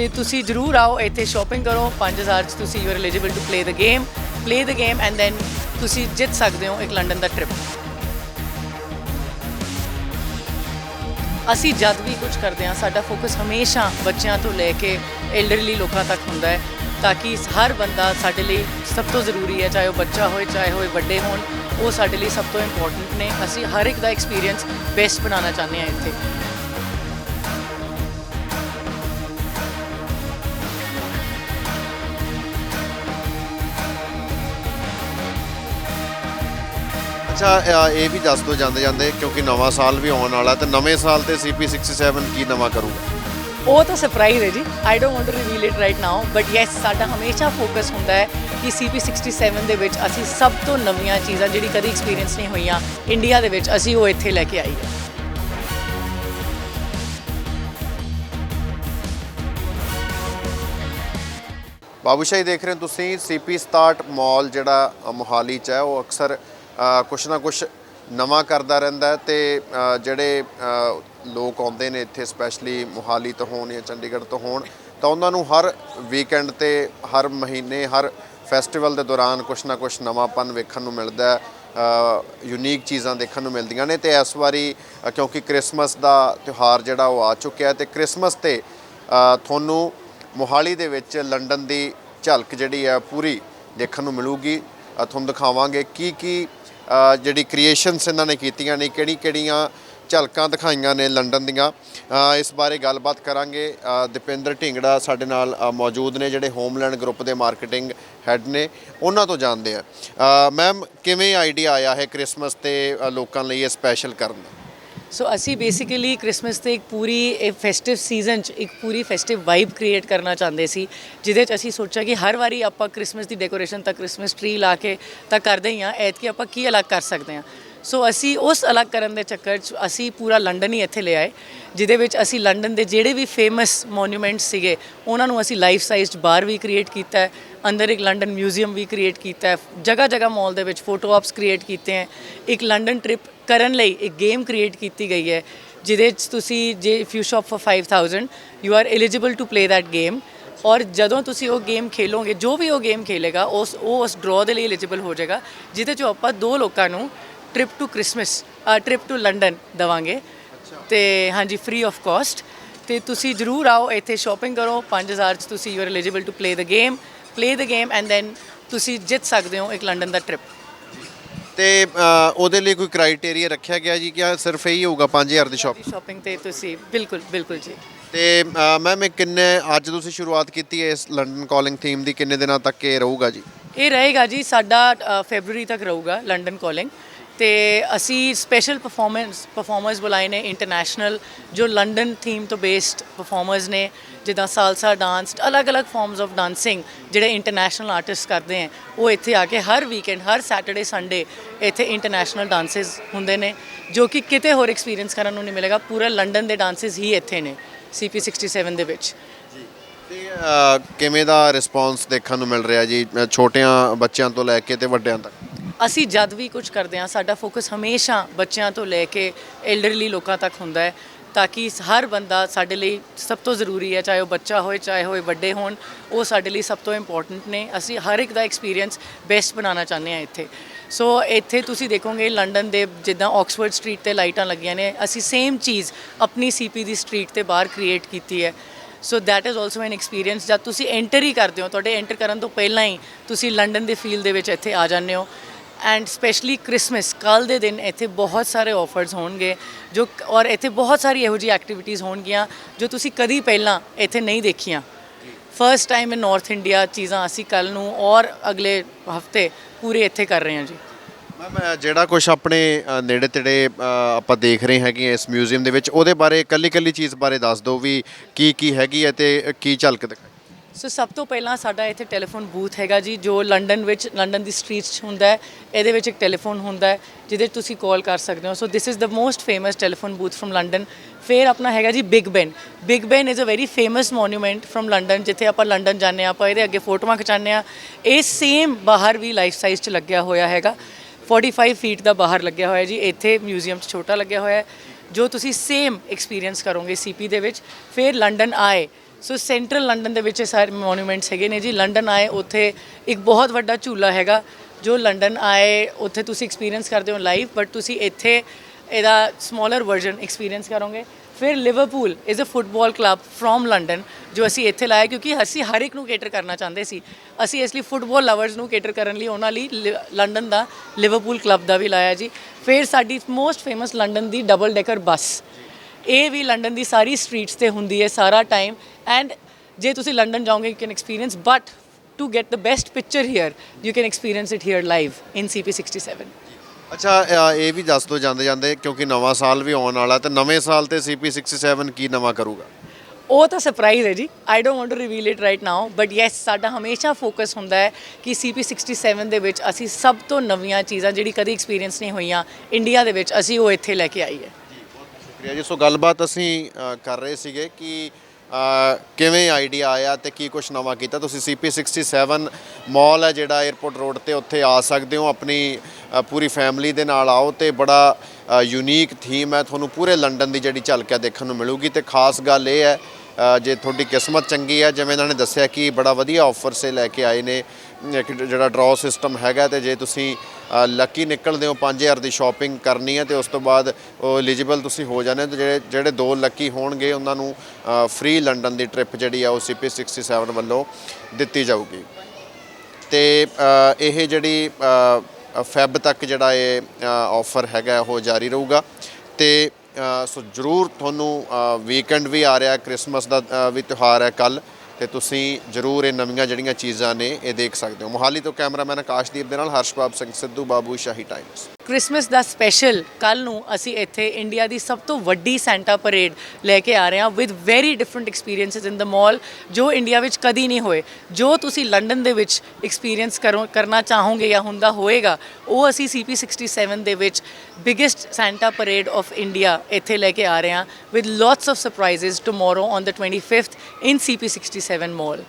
ਤੇ ਤੁਸੀਂ ਜਰੂਰ ਆਓ, ਇੱਥੇ ਸ਼ਾਪਿੰਗ ਕਰੋ। 5000 ਚ ਤੁਸੀਂ you are eligible to play the game play the game and then ਤੁਸੀਂ ਜਿੱਤ ਸਕਦੇ ਹੋ ਇੱਕ ਲੰਡਨ ਦਾ ਟ੍ਰਿਪ ਅਸੀਂ ਜਦ ਵੀ ਕੁਝ ਕਰਦੇ ਹਾਂ, ਸਾਡਾ ਫੋਕਸ ਹਮੇਸ਼ਾ ਬੱਚਿਆਂ ਤੋਂ ਲੈ ਕੇ ਐਲਡਰਲੀ ਲੋਕਾਂ ਤੱਕ ਹੁੰਦਾ ਹੈ, ਤਾਂ ਕਿ ਹਰ ਬੰਦਾ ਸਾਡੇ ਲਈ ਸਭ ਤੋਂ ਜ਼ਰੂਰੀ ਹੈ, ਚਾਹੇ ਉਹ ਬੱਚਾ ਹੋਏ, ਚਾਹੇ ਹੋਏ ਵੱਡੇ ਹੋਣ, ਉਹ ਸਾਡੇ ਲਈ ਸਭ ਤੋਂ ਇੰਪੋਰਟੈਂਟ ਨੇ। ਅਸੀਂ ਹਰ ਇੱਕ ਦਾ ਐਕਸਪੀਰੀਅੰਸ ਬੈਸਟ ਬਣਾਉਣਾ ਚਾਹੁੰਦੇ ਹਾਂ ਇੱਥੇ। ਅੱਛਾ ਅ, ਇਹ ਵੀ ਦੱਸ ਦਿਓ ਜਾਂਦੇ ਜਾਂਦੇ ਕਿਉਂਕਿ ਨਵਾਂ ਸਾਲ ਵੀ ਆਉਣ ਵਾਲਾ ਤੇ ਨਵੇਂ ਸਾਲ ਤੇ CP67 ਕੀ ਨਵਾਂ ਕਰੂਗਾ? ਉਹ ਤਾਂ ਸਰਪ੍ਰਾਈਜ਼ ਹੈ ਜੀ। I don't want to reveal it right now but yes ਸਾਡਾ ਹਮੇਸ਼ਾ ਫੋਕਸ ਹੁੰਦਾ ਹੈ ਕਿ CP67 ਦੇ ਵਿੱਚ ਅਸੀਂ ਸਭ ਤੋਂ ਨਵੀਆਂ ਚੀਜ਼ਾਂ ਜਿਹੜੀ ਕਦੀ ਐਕਸਪੀਰੀਅੰਸ ਨਹੀਂ ਹੋਈਆਂ ਇੰਡੀਆ ਦੇ ਵਿੱਚ ਅਸੀਂ ਉਹ ਇੱਥੇ ਲੈ ਕੇ ਆਈਏ ਬਾਬੂਸ਼ਾਹੀ ਦੇਖ ਰਹੇ ਹੋ ਤੁਸੀਂ CP67 ਮਾਲ ਜਿਹੜਾ ਅ, ਮੋਹਾਲੀ ਚ ਹੈ ਉਹ ਅਕਸਰ ਕੁਛ ਨਾ ਕੁਛ ਨਵਾਂ ਕਰਦਾ ਰਹਿੰਦਾ ਹੈ ਤੇ ਜਿਹੜੇ ਲੋਕ ਆਉਂਦੇ ਨੇ ਇੱਥੇ ਸਪੈਸ਼ਲੀ ਮੋਹਾਲੀ ਤੋਂ ਹੋਣ ਜਾਂ ਚੰਡੀਗੜ੍ਹ ਤੋਂ ਹੋਣ, ਤਾਂ ਉਹਨਾਂ ਨੂੰ ਹਰ ਵੀਕਐਂਡ ਤੇ, ਹਰ ਮਹੀਨੇ, ਹਰ ਫੈਸਟੀਵਲ ਦੇ ਦੌਰਾਨ ਕੁਛ ਨਾ ਕੁਛ ਨਵਾਂਪਨ ਵੇਖਣ ਨੂੰ ਮਿਲਦਾ ਹੈ ਯੂਨੀਕ ਚੀਜ਼ਾਂ ਦੇਖਣ ਨੂੰ ਮਿਲਦੀਆਂ ਨੇ ਤੇ ਇਸ ਵਾਰੀ ਕਿਉਂਕਿ ਕ੍ਰਿਸਮਸ ਦਾ ਤਿਉਹਾਰ ਜਿਹੜਾ ਉਹ ਆ ਚੁੱਕਿਆ ਹੈ ਤੇ ਕ੍ਰਿਸਮਸ ਤੇ ਤੁਹਾਨੂੰ ਮੋਹਾਲੀ ਦੇ ਵਿੱਚ ਲੰਡਨ ਦੀ ਝਲਕ ਜਿਹੜੀ ਹੈ ਪੂਰੀ ਦੇਖਣ ਨੂੰ ਮਿਲੂਗੀ। ਤੁਹਾਨੂੰ ਦਿਖਾਵਾਂਗੇ ਕੀ ਕੀ ਜਿਹੜੀ ਕ੍ਰੀਏਸ਼ਨਸ ਇਹਨਾਂ ਨੇ ਕੀਤੀਆਂ ਨੇ ਕਿਹੜੀ ਕਿਹੜੀਆਂ ਝਲਕਾਂ ਦਿਖਾਈਆਂ ਨੇ ਲੰਡਨ ਦੀਆਂ। ਇਸ ਬਾਰੇ ਗੱਲਬਾਤ ਕਰਾਂਗੇ। ਅ, ਦੀਪਿੰਦਰ ਢਿੰਗੜਾ ਸਾਡੇ ਨਾਲ ਮੌਜੂਦ ਨੇ ਜਿਹੜੇ ਹੋਮਲੈਂਡ ਗਰੁੱਪ ਦੇ ਮਾਰਕੀਟਿੰਗ ਹੈੱਡ ਨੇ ਉਹਨਾਂ ਤੋਂ ਜਾਣਦੇ ਆ ਮੈਮ ਕਿਵੇਂ ਆਈਡੀਆ ਆਇਆ ਹੈ ਕ੍ਰਿਸਮਸ ਤੇ ਲੋਕਾਂ ਲਈ ਇਹ ਸਪੈਸ਼ਲ ਕਰਨ ਦਾ? ਸੋ ਅਸੀਂ ਬੇਸਿਕਲੀ ਕ੍ਰਿਸਮਸ ਤੇ ਇੱਕ ਪੂਰੀ, ਇਹ ਫੈਸਟਿਵ ਸੀਜ਼ਨ ਚ ਇੱਕ ਪੂਰੀ ਫੈਸਟਿਵ ਵਾਈਬ ਕ੍ਰੀਏਟ ਕਰਨਾ ਚਾਹੁੰਦੇ ਸੀ, ਜਿਹਦੇ ਚ ਅਸੀਂ ਸੋਚਿਆ ਕਿ ਹਰ ਵਾਰੀ ਆਪਾਂ ਕ੍ਰਿਸਮਸ ਦੀ ਡੈਕੋਰੇਸ਼ਨ ਤਾਂ ਕ੍ਰਿਸਮਸ ਟ੍ਰੀ ਲਾ ਕੇ ਤਾਂ ਕਰਦੇ ਹੀ ਆ ਐਤਕੀ ਆਪਾਂ ਕੀ ਅਲੱਗ ਕਰ ਸਕਦੇ ਹਾਂ। ਸੋ ਅਸੀਂ ਉਸ ਅਲੱਗ ਕਰਨ ਦੇ ਚੱਕਰ 'ਚ ਅਸੀਂ ਪੂਰਾ ਲੰਡਨ ਹੀ ਇੱਥੇ ਲੈ ਆਏ ਜਿਹਦੇ ਵਿੱਚ ਅਸੀਂ ਲੰਡਨ ਦੇ ਜਿਹੜੇ ਵੀ ਫੇਮਸ ਮੋਨੂਮੈਂਟਸ ਸੀਗੇ, ਉਹਨਾਂ ਨੂੰ ਅਸੀਂ ਲਾਈਫ ਸਾਈਜ਼ਡ ਬਾਰ ਵੀ ਕ੍ਰੀਏਟ ਕੀਤਾ ਹੈ, ਅੰਦਰ ਇੱਕ ਲੰਡਨ ਮਿਊਜ਼ੀਅਮ ਵੀ ਕ੍ਰੀਏਟ ਕੀਤਾ ਹੈ ਜਗ੍ਹਾ ਜਗ੍ਹਾ ਮਾਲ ਦੇ ਵਿੱਚ ਫੋਟੋ ਆਪਸ ਕ੍ਰੀਏਟ ਕੀਤੇ ਹੈ। ਇੱਕ ਲੰਡਨ ਟ੍ਰਿਪ ਕਰਨ ਲਈ ਇੱਕ ਗੇਮ ਕ੍ਰੀਏਟ ਕੀਤੀ ਗਈ ਹੈ, ਜਿਹਦੇ 'ਚ ਤੁਸੀਂ ਜੇ if you shop for 5000 you are eligible to play that game ਔਰ ਜਦੋਂ ਤੁਸੀਂ ਉਹ ਗੇਮ ਖੇਲੋਗੇ, ਜੋ ਵੀ ਉਹ ਗੇਮ ਖੇਲੇਗਾ, ਉਸ, ਉਹ ਉਸ ਡਰਾਅ ਦੇ ਲਈ ਐਲੀਜੀਬਲ ਹੋ ਜਾਏਗਾ, ਜਿਹਦੇ 'ਚੋਂ ਆਪਾਂ ਦੋ ਲੋਕਾਂ ਨੂੰ trip to Christmas trip to London ਦਵਾਂਗੇ। ਤੇ ਹਾਂਜੀ ਫ੍ਰੀ ਆਫ ਕਾਸਟ ਤੇ ਤੁਸੀਂ ਜਰੂਰ ਆਓ, ਇੱਥੇ ਸ਼ਾਪਿੰਗ ਕਰੋ 5000 ਚ ਤੁਸੀਂ you are eligible to play the game play the game and then ਤੁਸੀਂ ਜਿੱਤ ਸਕਦੇ ਹੋ ਇੱਕ ਲੰਡਨ ਦਾ ਟ੍ਰਿਪ ਤੇ ਅ, ਉਹਦੇ ਲਈ ਕੋਈ ਕ੍ਰਾਈਟੇਰੀਆ ਰੱਖਿਆ ਗਿਆ ਜੀ ਕਿ ਸਿਰਫ ਇਹੀ ਹੋਊਗਾ 5000 ਦੀ ਸ਼ਾਪ ਸ਼ਾਪਿੰਗ ਤੇ ਤੁਸੀਂ ਬਿਲਕੁਲ ਬਿਲਕੁਲ ਜੀ। ਤੇ ਮੈਮ ਇਹ ਕਿੰਨੇ ਅੱਜ ਤੁਸੀਂ ਸ਼ੁਰੂਆਤ ਕੀਤੀ ਹੈ ਇਸ ਲੰਡਨ ਕਾਲਿੰਗ ਥੀਮ ਦੀ ਕਿੰਨੇ ਦਿਨਾਂ ਤੱਕ ਇਹ ਰਹੂਗਾ ਜੀ? ਇਹ ਰਹੇਗਾ ਜੀ ਸਾਡਾ ਫੈਬਰੂਰੀ ਤੱਕ ਰਹੂਗਾ ਲੰਡਨ ਕਾਲਿੰਗ ਤੇ ਅਸੀਂ ਸਪੈਸ਼ਲ ਪਰਫਾਰਮੈਂਸ ਪਰਫਾਰਮਰਸ ਬੁਲਾਏ ਨੇ ਇੰਟਰਨੈਸ਼ਨਲ ਜੋ ਲੰਡਨ ਥੀਮ ਤੋਂ ਬੇਸਡ ਪਰਫਾਰਮਰਸ ਨੇ, ਜਿੱਦਾਂ ਸਾਲਸਾ ਡਾਂਸ ਅਲੱਗ-ਅਲੱਗ ਫਾਰਮਸ ਆਫ ਡਾਂਸਿੰਗ ਜਿਹੜੇ ਇੰਟਰਨੈਸ਼ਨਲ ਆਰਟਿਸਟ ਕਰਦੇ ਆ ਉਹ ਇੱਥੇ ਆ ਕੇ ਹਰ ਵੀਕਐਂਡ ਹਰ ਸੈਟਰਡੇ ਸੰਡੇ ਇੱਥੇ ਇੰਟਰਨੈਸ਼ਨਲ ਡਾਂਸਸ ਹੁੰਦੇ ਨੇ, ਜੋ ਕਿ ਕਿਤੇ ਹੋਰ ਐਕਸਪੀਰੀਅੰਸ ਕਰਨ ਨੂੰ ਨਹੀਂ ਮਿਲੇਗਾ, ਪੂਰਾ ਲੰਡਨ ਦੇ ਡਾਂਸਸ ਹੀ ਇੱਥੇ ਨੇ CP67 ਦੇ ਵਿੱਚ। ਤੇ ਕਿਵੇਂ ਦਾ ਰਿਸਪੌਂਸ ਦੇਖਣ ਨੂੰ ਮਿਲ ਰਿਹਾ ਜੀ ਛੋਟਿਆਂ ਬੱਚਿਆਂ ਤੋਂ ਲੈ ਕੇ ਤੇ ਵੱਡਿਆਂ ਤੱਕ? ਅਸੀਂ ਜਦ ਵੀ ਕੁਝ ਕਰਦੇ ਹਾਂ, ਸਾਡਾ ਫੋਕਸ ਹਮੇਸ਼ਾ ਬੱਚਿਆਂ ਤੋਂ ਲੈ ਕੇ ਐਲਡਰਲੀ ਲੋਕਾਂ ਤੱਕ ਹੁੰਦਾ ਹੈ, ਤਾਂ ਕਿ ਹਰ ਬੰਦਾ ਸਾਡੇ ਲਈ ਸਭ ਤੋਂ ਜ਼ਰੂਰੀ ਹੈ, ਚਾਹੇ ਉਹ ਬੱਚਾ ਹੋਏ, ਚਾਹੇ ਹੋਏ ਵੱਡੇ ਹੋਣ, ਉਹ ਸਾਡੇ ਲਈ ਸਭ ਤੋਂ ਇੰਪੋਰਟੈਂਟ ਨੇ। ਅਸੀਂ ਹਰ ਇੱਕ ਦਾ ਐਕਸਪੀਰੀਅੰਸ ਬੈਸਟ ਬਣਾਉਣਾ ਚਾਹੁੰਦੇ ਹਾਂ ਇੱਥੇ। ਸੋ ਇੱਥੇ ਤੁਸੀਂ ਦੇਖੋਗੇ ਲੰਡਨ ਦੇ ਜਿੱਦਾਂ ਆਕਸਫੋਰਡ ਸਟਰੀਟ ਤੇ ਲਾਈਟਾਂ ਲੱਗੀਆਂ ਨੇ, ਅਸੀਂ ਸੇਮ ਚੀਜ਼ ਆਪਣੀ ਸੀਪੀ ਦੀ ਸਟਰੀਟ ਤੇ ਬਾਹਰ ਕ੍ਰੀਏਟ ਕੀਤੀ ਹੈ। So that is also an experience ਜਦ ਤੁਸੀਂ ਐਂਟਰ ਹੀ ਕਰਦੇ ਹੋ, ਤੁਹਾਡੇ ਐਂਟਰ ਕਰਨ ਤੋਂ ਪਹਿਲਾਂ ਹੀ ਤੁਸੀਂ ਲੰਡਨ ਦੇ ਫੀਲ ਦੇ ਵਿੱਚ ਇੱਥੇ ਆ ਜਾਂਦੇ ਹੋ। ਐਂਡ ਸਪੈਸ਼ਲੀ ਕ੍ਰਿਸਮਸ ਕੱਲ ਦੇ ਦਿਨ ਇੱਥੇ ਬਹੁਤ ਸਾਰੇ ਆਫਰਸ ਹੋਣਗੇ ਜੋ ਔਰ ਇੱਥੇ ਬਹੁਤ ਸਾਰੀ ਇਹੋ ਜਿਹੀ ਐਕਟੀਵਿਟੀਜ਼ ਹੋਣਗੀਆਂ ਜੋ ਤੁਸੀਂ ਕਦੀ ਪਹਿਲਾਂ ਇੱਥੇ ਨਹੀਂ ਦੇਖੀਆਂ। First time in North India ਚੀਜ਼ਾਂ ਅਸੀਂ ਕੱਲ ਨੂੰ ਔਰ ਅਗਲੇ ਹਫ਼ਤੇ ਪੂਰੇ ਇੱਥੇ ਕਰ ਰਹੇ ਹਾਂ ਜੀ। ਮੈਮ ਜਿਹੜਾ ਕੁਝ ਆਪਣੇ ਨੇੜੇ ਤੇੜੇ ਆਪਾਂ ਦੇਖ ਰਹੇ ਹੈਗੇ ਹਾਂ ਇਸ ਮਿਊਜ਼ੀਅਮ ਦੇ ਵਿੱਚ, ਉਹਦੇ ਬਾਰੇ ਕੱਲੀ ਕੱਲੀ ਚੀਜ਼ ਬਾਰੇ ਦੱਸ ਦਿਓ ਵੀ ਕੀ ਕੀ ਹੈਗੀ ਹੈ ਤੇ ਕੀ ਝਲਕ ਦਿਖਾਈ। ਸੋ ਸਭ ਤੋਂ ਪਹਿਲਾਂ ਸਾਡਾ ਇੱਥੇ ਟੈਲੀਫੋਨ ਬੂਥ ਹੈਗਾ ਜੀ ਜੋ ਲੰਡਨ ਵਿੱਚ ਲੰਡਨ ਦੀ ਸਟਰੀਟਸ 'ਚ ਹੁੰਦਾ ਹੈ ਇਹਦੇ ਵਿੱਚ ਇੱਕ ਟੈਲੀਫੋਨ ਹੁੰਦਾ ਹੈ ਜਿਹਦੇ 'ਚ ਤੁਸੀਂ ਕਾਲ ਕਰ ਸਕਦੇ ਹੋ so this is the most famous telephone booth from London ਫਿਰ ਆਪਣਾ ਹੈਗਾ ਜੀ Big Ben Big Ben is a very famous monument from London ਜਿੱਥੇ ਆਪਾਂ ਲੰਡਨ ਜਾਂਦੇ ਹਾਂ ਆਪਾਂ ਇਹਦੇ ਅੱਗੇ ਫੋਟੋਆਂ ਖਿਚਾਉਂਦੇ ਹਾਂ ਇਹ ਸੇਮ ਬਾਹਰ ਵੀ ਲਾਈਫ ਸਾਈਜ਼ 'ਚ ਲੱਗਿਆ ਹੋਇਆ ਹੈਗਾ 45 ਫੀਟ ਦਾ ਬਾਹਰ ਲੱਗਿਆ ਹੋਇਆ ਜੀ ਇੱਥੇ ਮਿਊਜ਼ੀਅਮ 'ਚ ਛੋਟਾ ਲੱਗਿਆ ਹੋਇਆ ਹੈ ਜੋ ਤੁਸੀਂ ਸੇਮ ਐਕਸਪੀਰੀਅੰਸ ਕਰੋਗੇ ਸੀਪੀ ਦੇ ਵਿੱਚ, ਫਿਰ ਲੰਡਨ ਆਏ। ਸੋ ਸੈਂਟਰਲ ਲੰਡਨ ਦੇ ਵਿੱਚ ਇਹ ਸਾਰੇ ਮੋਨੂਮੈਂਟਸ ਹੈਗੇ ਨੇ ਜੀ। ਲੰਡਨ ਆਏ, ਉੱਥੇ ਇੱਕ ਬਹੁਤ ਵੱਡਾ ਝੂਲਾ ਹੈਗਾ, ਜੋ ਲੰਡਨ ਆਏ, ਉੱਥੇ ਤੁਸੀਂ ਐਕਸਪੀਰੀਅੰਸ ਕਰਦੇ ਹੋ ਲਾਈਵ ਬਟ ਤੁਸੀਂ ਇੱਥੇ ਇਹਦਾ ਸਮਾਲਰ ਵਰਜ਼ਨ ਐਕਸਪੀਰੀਅੰਸ ਕਰੋਗੇ। ਫਿਰ Liverpool is a football club from London ਜੋ ਅਸੀਂ ਇੱਥੇ ਲਾਇਆ ਕਿਉਂਕਿ ਅਸੀਂ ਹਰ ਇੱਕ ਨੂੰ ਕੇਟਰ ਕਰਨਾ ਚਾਹੁੰਦੇ ਸੀ। ਅਸੀਂ ਇਸ ਲਈ ਫੁੱਟਬਾਲ ਲਵਰਸ ਨੂੰ ਕੇਟਰ ਕਰਨ ਲਈ ਉਹਨਾਂ ਲਈ ਲਿ- ਲੰਡਨ ਦਾ ਲਿਵਰਪੂਲ ਕਲੱਬ ਦਾ ਵੀ ਲਾਇਆ ਜੀ। ਫਿਰ ਸਾਡੀ ਮੋਸਟ ਫੇਮਸ ਲੰਡਨ ਦੀ ਡਬਲ ਡੈਕਰ ਬੱਸ ਇਹ ਵੀ ਲੰਡਨ ਦੀ ਸਾਰੀ ਸਟਰੀਟਸ ਤੇ ਹੁੰਦੀ ਹੈ ਸਾਰਾ ਟਾਈਮ ਐਂਡ ਜੇ ਤੁਸੀਂ ਲੰਡਨ ਜਾਓਗੇ you can experience but to get the best picture here you can experience it here live in CP67 ਅੱਛਾ ਅ, ਇਹ ਵੀ ਦੱਸ ਦਿਓ ਜਾਂਦੇ ਜਾਂਦੇ ਕਿਉਂਕਿ ਨਵਾਂ ਸਾਲ ਵੀ ਆਉਣ ਵਾਲਾ ਤੇ ਨਵੇਂ ਸਾਲ ਤੇ CP67 ਕੀ ਨਵਾਂ ਕਰੂਗਾ? ਉਹ ਤਾਂ ਸਰਪ੍ਰਾਈਜ਼ ਹੈ ਜੀ। I don't want to reveal it right now but yes ਸਾਡਾ ਹਮੇਸ਼ਾ ਫੋਕਸ ਹੁੰਦਾ ਹੈ ਕਿ CP67 ਦੇ ਵਿੱਚ ਅਸੀਂ ਸਭ ਤੋਂ ਨਵੀਆਂ ਚੀਜ਼ਾਂ ਜਿਹੜੀ ਕਦੀ ਐਕਸਪੀਰੀਅੰਸ ਨਹੀਂ ਹੋਈਆਂ ਇੰਡੀਆ ਦੇ ਵਿੱਚ ਅਸੀਂ ਉਹ ਇੱਥੇ ਲੈ ਕੇ ਆਈ ਹੈ ਸ਼ੁਕਰੀਆ ਜੀ। ਸੋ ਗੱਲਬਾਤ ਅਸੀਂ ਅ, ਕਰ ਰਹੇ ਸੀਗੇ ਕਿ ਕਿਵੇਂ ਆਈਡੀਆ ਆਇਆ ਤੇ ਕੀ ਕੁਝ ਨਵਾਂ ਕੀਤਾ? ਤੁਸੀਂ CP67 ਮਾਲ ਹੈ ਜਿਹੜਾ 에어ਪੋਰਟ ਰੋਡ ਤੇ ਉੱਥੇ ਆ ਸਕਦੇ ਹੋ, ਆਪਣੀ ਪੂਰੀ ਫੈਮਿਲੀ ਦੇ ਨਾਲ ਆਓ ਤੇ ਬੜਾ ਯੂਨੀਕ ਥੀਮ ਹੈ। ਤੁਹਾਨੂੰ ਪੂਰੇ ਲੰਡਨ ਦੀ ਜਿਹੜੀ ਝਲਕ ਹੈ ਦੇਖਣ ਨੂੰ ਮਿਲੂਗੀ ਤੇ ਖਾਸ ਗੱਲ ਇਹ ਹੈ ਜੇ ਤੁਹਾਡੀ ਕਿਸਮਤ ਚੰਗੀ ਹੈ, ਜਿਵੇਂ ਇਹਨਾਂ ਨੇ ਦੱਸਿਆ ਕਿ ਬੜਾ ਵਧੀਆ ਆਫਰ ਸੇ ਲੈ ਕੇ ਆਏ ਨੇ ਜਿਹੜਾ ਡਰਾਅ ਸਿਸਟਮ ਹੈਗਾ ਤੇ ਜੇ ਤੁਸੀਂ ਲੱਕੀ ਨਿਕਲਦੇ ਹੋ 5000 ਦੀ ਸ਼ਾਪਿੰਗ ਕਰਨੀ ਹੈ ਤੇ ਉਸ ਤੋਂ ਬਾਅਦ ਉਹ ਐਲੀਜੀਬਲ ਤੁਸੀਂ ਹੋ ਜਾਂਦੇ ਹੋ ਤੇ ਜਿਹੜੇ ਜਿਹੜੇ ਦੋ ਲੱਕੀ ਹੋਣਗੇ ਉਹਨਾਂ ਨੂੰ ਫ੍ਰੀ ਲੰਡਨ ਦੀ ਟ੍ਰਿਪ ਜਿਹੜੀ ਆ ਉਹ CP67 ਵੱਲੋਂ ਦਿੱਤੀ ਜਾਊਗੀ। ਤੇ ਇਹ ਜਿਹੜੀ ਫੈਬ ਤੱਕ ਜਿਹੜਾ ਇਹ ਆਫਰ ਹੈਗਾ ਉਹ ਜਾਰੀ ਰਹੂਗਾ ਤੇ ਸੋ ਜਰੂਰ ਤੁਹਾਨੂੰ ਵੀਕਐਂਡ ਵੀ ਆ ਰਿਹਾ ਕ੍ਰਿਸਮਸ ਦਾ ਵੀ ਤਿਉਹਾਰ ਹੈ ਕੱਲ ਤੇ ਤੁਸੀਂ ਜਰੂਰ ਇਹ ਨਵੀਆਂ ਜਿਹੜੀਆਂ ਚੀਜ਼ਾਂ ਨੇ ਇਹ ਦੇਖ ਸਕਦੇ ਹੋ। ਮੋਹਾਲੀ ਤੋਂ ਕੈਮਰਾਮੈਨ ਆਕਾਸ਼ਦੀਪ ਦੇ ਨਾਲ ਹਰਸ਼ਬਾਬ ਸਿੰਘ ਸਿੱਧੂ, ਬਾਬੂ ਸ਼ਾਹੀ ਟਾਈਮਸ ਕ੍ਰਿਸਮਸ ਦਾ ਸਪੈਸ਼ਲ ਕੱਲ ਨੂੰ ਅਸੀਂ ਇੱਥੇ ਇੰਡੀਆ ਦੀ ਸਭ ਤੋਂ ਵੱਡੀ ਸੈਂਟਾ ਪਰੇਡ ਲੈ ਕੇ ਆ ਰਹੇ ਹਾਂ with very different experiences in the mall ਜੋ ਇੰਡੀਆ ਵਿੱਚ ਕਦੀ ਨਹੀਂ ਹੋਏ। ਜੋ ਤੁਸੀਂ ਲੰਡਨ ਦੇ ਵਿੱਚ ਐਕਸਪੀਰੀਐਂਸ ਕਰੋ ਕਰਨਾ ਚਾਹੋਗੇ ਜਾਂ ਹੁੰਦਾ ਹੋਏਗਾ, ਉਹ ਅਸੀਂ CP67 ਦੇ ਵਿੱਚ biggest Santa parade of India ਇੱਥੇ ਲੈ ਕੇ ਆ ਰਹੇ ਹਾਂ with lots of surprises tomorrow on the 25th in CP67 mall